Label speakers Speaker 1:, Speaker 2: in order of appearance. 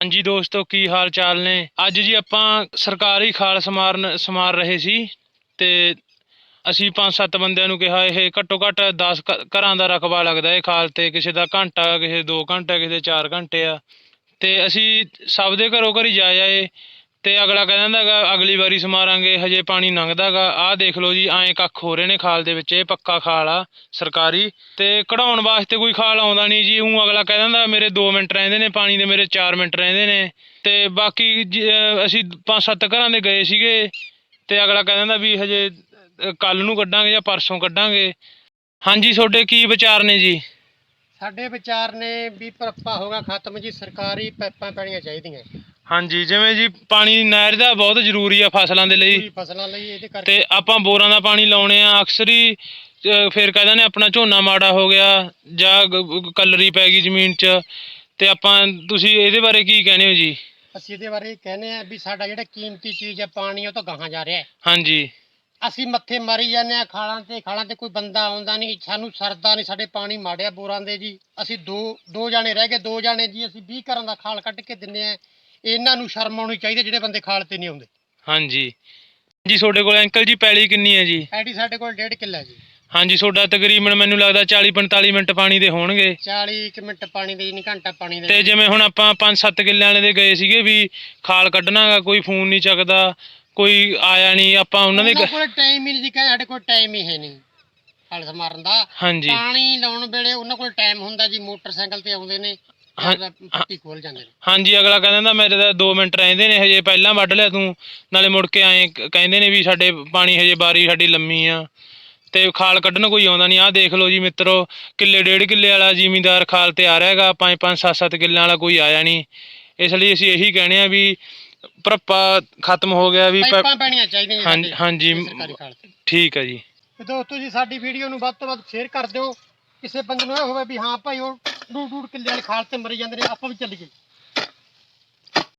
Speaker 1: ਹਾਂਜੀ ਦੋਸਤੋ, ਕੀ ਹਾਲ ਚਾਲ ਨੇ? ਅੱਜ ਜੀ ਆਪਾਂ ਸਰਕਾਰੀ ਖਾਲ ਸਮਾਰਨ, ਸਮਾਰ ਰਹੇ ਸੀ ਤੇ ਅਸੀਂ ਪੰਜ ਸੱਤ ਬੰਦਿਆਂ ਨੂੰ ਕਿਹਾ, ਇਹ ਘੱਟੋ ਘੱਟ 10 ਘਰਾਂ ਦਾ ਰਕਬਾ ਲੱਗਦਾ ਇਹ ਖਾਲ ਤੇ। ਕਿਸੇ ਦਾ ਘੰਟਾ, ਕਿਸੇ 2 ਘੰਟਾ, ਕਿਸੇ 4 ਘੰਟੇ ਆ। ਤੇ ਅਸੀਂ ਸਭ ਦੇ ਘਰੋਂ ਘਰੀ ਜਾ ਜਾਏ ਤੇ ਅਗਲਾ ਕਹਿ ਦਿੰਦਾ ਗਾ ਅਗਲੀ ਵਾਰੀ ਸਮਾਰਾਂਗੇ, ਹਜੇ ਪਾਣੀ ਲੰਘਦਾ ਲੰਘਦਾਗਾ। ਆਹ ਦੇਖ ਲਓ ਜੀ, ਐਂ ਕੱਖ ਹੋ ਰਹੇ ਨੇ ਖਾਲ ਦੇ ਵਿੱਚ, ਇਹ ਪੱਕਾ ਖਾਲ ਆ, ਸਰਕਾਰੀ। ਤੇ ਕਢਾਉਣ ਵਾਸਤੇ ਕੋਈ ਖਾਲ ਆਉਂਦਾ ਨਹੀਂ ਜੀ ਉਹ ਅਗਲਾ ਕਹਿ ਦਿੰਦਾ ਮੇਰੇ 2 ਮਿੰਟ ਰਹਿੰਦੇ ਨੇ, ਪਾਣੀ ਦੇ ਮੇਰੇ 4 ਮਿੰਟ ਰਹਿੰਦੇ ਨੇ। ਤੇ ਬਾਕੀ ਅਸੀਂ ਪੰਜ ਸੱਤ ਘਰਾਂ ਦੇ ਗਏ ਸੀਗੇ, ਤੇ ਅਗਲਾ ਕਹਿ ਦਿੰਦਾ ਵੀ ਹਜੇ ਕੱਲ ਨੂੰ ਕੱਢਾਂਗੇ ਜਾਂ ਪਰਸੋਂ ਕੱਢਾਂਗੇ। ਹਾਂਜੀ, ਤੁਹਾਡੇ ਕੀ ਵਿਚਾਰ ਨੇ ਜੀ?
Speaker 2: ਸਾਡੇ ਵਿਚਾਰ ਨੇ ਵੀ ਪਰਪਾ ਹੋਗਾ ਖਤਮ ਜੀ, ਸਰਕਾਰੀ ਪਾਈਪਾਂ ਪੈਣੀਆਂ ਚਾਹੀਦੀਆਂ।
Speaker 1: ਹਾਂਜੀ ਜਿਵੇਂ ਜੀ ਪਾਣੀ ਨਹਿਰ ਦਾ ਬਹੁਤ ਜ਼ਰੂਰੀ ਆ ਫਸਲਾਂ ਦੇ ਲਈ।
Speaker 2: ਫਸਲਾਂ ਲਈ ਇਹਦੇ ਕਰਕੇ।
Speaker 1: ਤੇ ਆਪਾਂ ਬੋਰਾਂ ਦਾ ਪਾਣੀ ਲਾਉਣੇ ਆ ਅਕਸਰ ਹੀ ਅਹ, ਫਿਰ ਕਹਿੰਦੇ ਨੇ ਆਪਣਾ ਝੋਨਾ ਮਾੜਾ ਹੋ ਗਿਆ ਜਾਂ ਗ- ਕਲਰੀ ਪੈ ਗਈ ਜ਼ਮੀਨ 'ਚ। ਤੇ ਆਪਾਂ ਤੁਸੀਂ ਇਹਦੇ ਬਾਰੇ ਕੀ ਕਹਿੰਦੇ ਹੋ ਜੀ?
Speaker 2: ਅਸੀਂ ਇਹਦੇ ਬਾਰੇ ਕਹਿੰਦੇ ਆ ਵੀ ਸਾਡਾ ਜਿਹੜਾ ਕੀਮਤੀ ਚੀਜ਼ ਹੈ ਪਾਣੀ ਉਹ ਤਾਂ ਗਾਹਾਂ ਜਾ ਰਿਹਾ ਹੈ।
Speaker 1: ਹਾਂਜੀ।
Speaker 2: ਅਸੀਂ ਮੱਥੇ ਮਾਰੀ ਜਾਂਦੇ ਆ ਖਾਲਾਂ ਤੇ ਖਾਲਾਂ ਤੇ ਕੋਈ ਬੰਦਾ ਆਉਂਦਾ ਨਹੀਂ ਸਾਨੂੰ ਸਰਦਾ ਨਹੀਂ ਸਾਡੇ ਪਾਣੀ ਮਾੜਿਆ ਬੋਰਾਂ ਦੇ ਜੀ। ਅਸੀਂ ਦੋ ਦੋ ਜਾਣੇ ਰਹਿ ਗਏ ਦੋ ਜਾਣੇ ਜੀ ਅਸੀਂ 20 ਘਰਾਂ ਦਾ ਖਾਲ ਕੱਢ ਕੇ ਦਿੰਨੇ ਆ। ਇਹਨਾਂ ਨੂੰ ਸ਼ਰਮ ਆਉਣੀ ਚਾਹੀਦੀ ਹੈ ਜਿਹੜੇ ਬੰਦੇ ਖਾਲ ਤੇ ਨਹੀਂ ਆਉਂਦੇ।
Speaker 1: ਹਾਂਜੀ। ਜੀ ਤੁਹਾਡੇ ਕੋਲ ਅੰਕਲ ਜੀ ਪੈਲੀ ਕਿੰਨੀ ਹੈ ਜੀ?
Speaker 2: ਐਡੀ ਸਾਡੇ ਕੋਲ ਡੇਢ ਕਿੱਲਾ ਜੀ।
Speaker 1: ਹਾਂਜੀ ਤੁਹਾਡਾ ਤਕਰੀਬਨ ਮੈਨੂੰ ਲੱਗਦਾ 40 45 ਮਿੰਟ ਪਾਣੀ ਦੇ ਹੋਣਗੇ।
Speaker 2: 40 ਕੁ ਮਿੰਟ ਪਾਣੀ ਦੇ ਨਹੀਂ ਘੰਟਾ ਪਾਣੀ ਦੇ।
Speaker 1: ਤੇ ਜਿਵੇਂ ਹੁਣ ਆਪਾਂ 5-7 ਕਿੱਲਿਆਂ ਵਾਲੇ ਦੇ ਗਏ ਸੀਗੇ ਵੀ ਖਾਲ ਕੱਢਣਾਗਾ ਕੋਈ ਫੋਨ ਨਹੀਂ ਚੱਕਦਾ ਕੋਈ ਆਇਆ ਨਹੀਂ ਆਪਾਂ ਉਹਨਾਂ ਦੇ
Speaker 2: ਉਹਨਾਂ
Speaker 1: ਗ-
Speaker 2: ਕੋਲ ਟਾਈਮ ਹੀ ਨਹੀਂ ਜੀ ਕਹਿੰਦੇ ਸਾਡੇ ਕੋਲ ਟਾਈਮ ਹੀ ਹੈ ਨਹੀਂ ਹਲ ਮਾਰਨ ਦਾ।
Speaker 1: ਹਾਂਜੀ।
Speaker 2: ਪਾਣੀ ਲਾਉਣ ਵੇਲੇ ਉਹਨਾਂ ਕੋਲ ਟਾਈਮ ਹੁੰਦਾ ਜੀ ਮੋਟਰਸਾਈਕਲ ਤੇ ਆਉਂਦੇ ਨੇ।
Speaker 1: ਹਾਂ-
Speaker 2: ਆਪਦਾ ਪੱਟੀ ਖੋਲ ਜਾਂਦੇ ਨੇ।
Speaker 1: ਹਾਂਜੀ ਅਗਲਾ ਕਹਿੰਦਾ ਹੁੰਦਾ ਮੇਰੇ ਤਾਂ 2 ਮਿੰਟ ਰਹਿੰਦੇ ਨੇ ਹਜੇ ਪਹਿਲਾਂ ਵੱਢ ਲਿਆ ਤੂੰ ਨਾਲੇ ਮੁੜ ਕੇ ਆਏ ਕਹਿੰਦੇ ਨੇ ਵੀ ਸਾਡੇ ਪਾਣੀ ਹਜੇ ਬਾਰੀ ਸਾਡੀ ਲੰਮੀ ਆ। ਤੇ ਖਾਲ ਕੱਢਣ ਕੋਈ ਆਉਂਦਾ ਨਹੀਂ ਆਹ ਦੇਖ ਲਓ ਜੀ ਮਿੱਤਰੋ ਕਿੱਲੇ ਡੇਢ ਕਿੱਲੇ ਵਾਲਾ ਜ਼ਿਮੀਂਦਾਰ ਖਾਲ ਤੇ ਆ ਰਿਹਾ ਹੈਗਾ ਪੰਜ ਪੰਜ ਸੱਤ ਸੱਤ ਕਿੱਲਿਆਂ ਵਾਲਾ ਕੋਈ ਆਇਆ ਨਹੀਂ ਇਸ ਲਈ ਅਸੀਂ ਇਹੀ ਕਹਿੰਦੇ ਆ ਵੀ ਭਰਪਾ ਖਤਮ ਹੋ ਗਿਆ ਵੀ ਪ-
Speaker 2: ਪਾਈਪਾਂ ਪੈਣੀਆਂ ਚਾਹੀਦੀਆਂ ਜੀ
Speaker 1: ਹਾਂਜੀ-
Speaker 2: ਸਾਡੇ
Speaker 1: ਹਾਂਜੀ।
Speaker 2: ਸਰਕਾਰੀ ਖਾਲ ਤੇ।
Speaker 1: ਠੀਕ ਹੈ ਜੀ।
Speaker 2: ਤੇ ਦੋਸਤੋ ਜੀ ਸਾਡੀ ਵੀਡੀਓ ਨੂੰ ਵੱਧ ਤੋਂ ਵੱਧ ਸ਼ੇਅਰ ਕਰ ਦਿਓ। ਕਿਸੇ ਬੰਦੇ ਨੂੰ ਇਹ ਹੋਵੇ ਵੀ ਹਾਂ ਭਾਈ ਉਹ ਡੂੜ ਡੂੜ ਕਿੱਲੇ ਵਾਲੇ ਖਾਲ ਤੇ ਮਰੀ ਜਾਂਦੇ ਨੇ ਆਪਾਂ ਵੀ ਚੱਲੀਏ